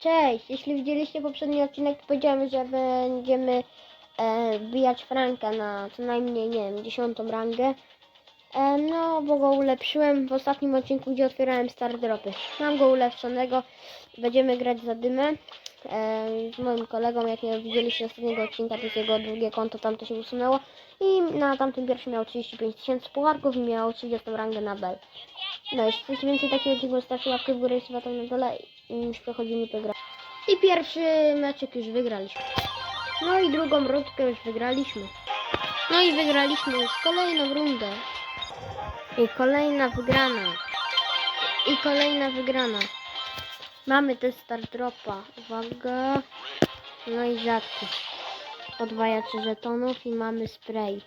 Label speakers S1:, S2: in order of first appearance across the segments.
S1: Cześć! Jeśli widzieliście poprzedni odcinek, powiedziałem, że będziemy e, wbijać Franka na co najmniej, nie wiem, dziesiątą rangę. E, no, bo go ulepszyłem w ostatnim odcinku, gdzie otwierałem Star Dropy. Mam go ulepszonego, będziemy grać za dymę. E, z moim kolegą, jak nie widzieliście ostatniego odcinka, to jest jego drugie konto, tam to się usunęło. I na tamtym pierwszym miał 35 tysięcy pucharków i miał 30 rangę na bel. No, jeśli chcecie więcej takich odcinków, zostawcie łapkę w górę i tam na dole już przechodzimy do gra. I pierwszy meczek już wygraliśmy. No i drugą rundkę już wygraliśmy. No i wygraliśmy już kolejną rundę. I kolejna wygrana. I kolejna wygrana. Mamy też start dropa. Uwaga. No i rzadki. Podwajacze żetonów i mamy spray.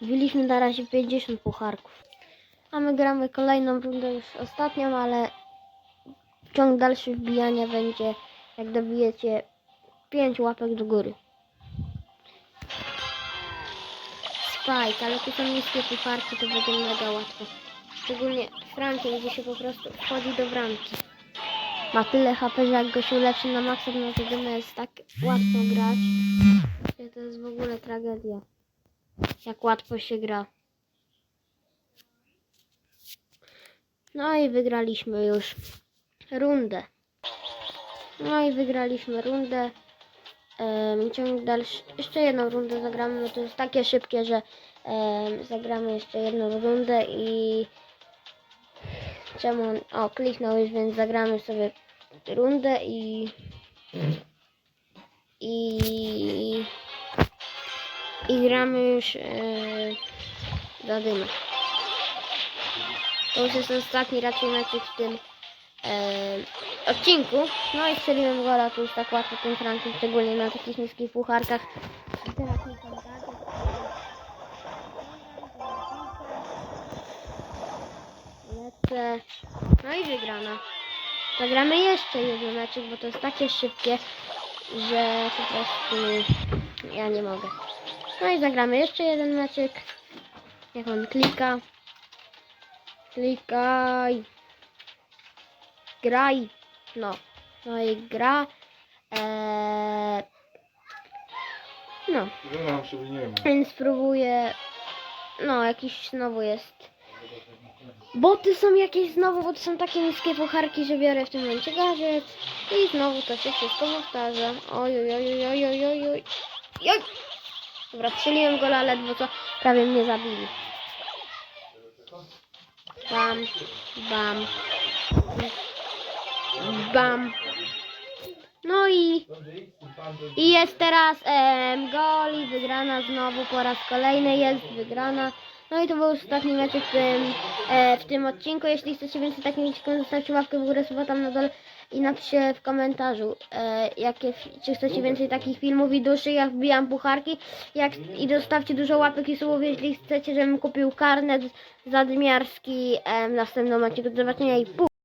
S1: Wbiliśmy na razie 50 pucharków. A my gramy kolejną rundę, już ostatnią, ale ciąg dalszy wbijania będzie, jak dobijecie 5 łapek do góry. Spike, ale tu są niskie pucharki, to będzie mega łatwo. Szczególnie Frankiem, gdzie się po prostu wchodzi do bramki. Ma tyle HP, że jak go się ulepszy na maksa, no to dymy jest tak łatwo grać, że to jest w ogóle tragedia. Jak łatwo się gra. No i wygraliśmy już rundę. No i wygraliśmy rundę. Um, ciąg dalszy. Jeszcze jedną rundę zagramy, bo to jest takie szybkie, że em, zagramy jeszcze jedną rundę i czemu. O, kliknął już, więc zagramy sobie rundę i i i gramy już e, za dymę. To już jest ostatni raczej meczek w tym e, odcinku. No i strzeliłem gola, to już tak łatwo tym frankiem, szczególnie na takich niskich pucharkach. I teraz gadżet. Lecę. No i wygrana. Zagramy jeszcze jeden meczek, bo to jest takie szybkie, że po prostu ja nie mogę. No i zagramy jeszcze jeden meczek. Jak on klika. Klikaj. Graj. No. No i gra. Eee, no.
S2: Nie.
S1: Więc spróbuję. No, jakiś znowu jest. Boty są jakieś znowu, bo to są takie niskie pucharki, że biorę w tym momencie gadżet. I znowu to się wszystko powtarza. Oj, oj, oj, oj, oj, oj, oj. Oj. Dobra, strzeliłem gola ledwo co prawie mnie zabili. Bam, bam, bam. No i, i jest teraz em, gol i wygrana znowu po raz kolejny jest wygrana. No i to był ostatni mecz w tym, e, w tym odcinku. Jeśli chcecie więcej takich odcinków, zostawcie łapkę w górę, suba tam na dole i napiszcie w komentarzu, e, jakie, czy chcecie więcej takich filmów i duszy, jak wbijam pucharki jak, i dostawcie dużo łapek i słów, jeśli chcecie, żebym kupił karnet zadymiarski e, w następnym odcinku. Do zobaczenia i pół.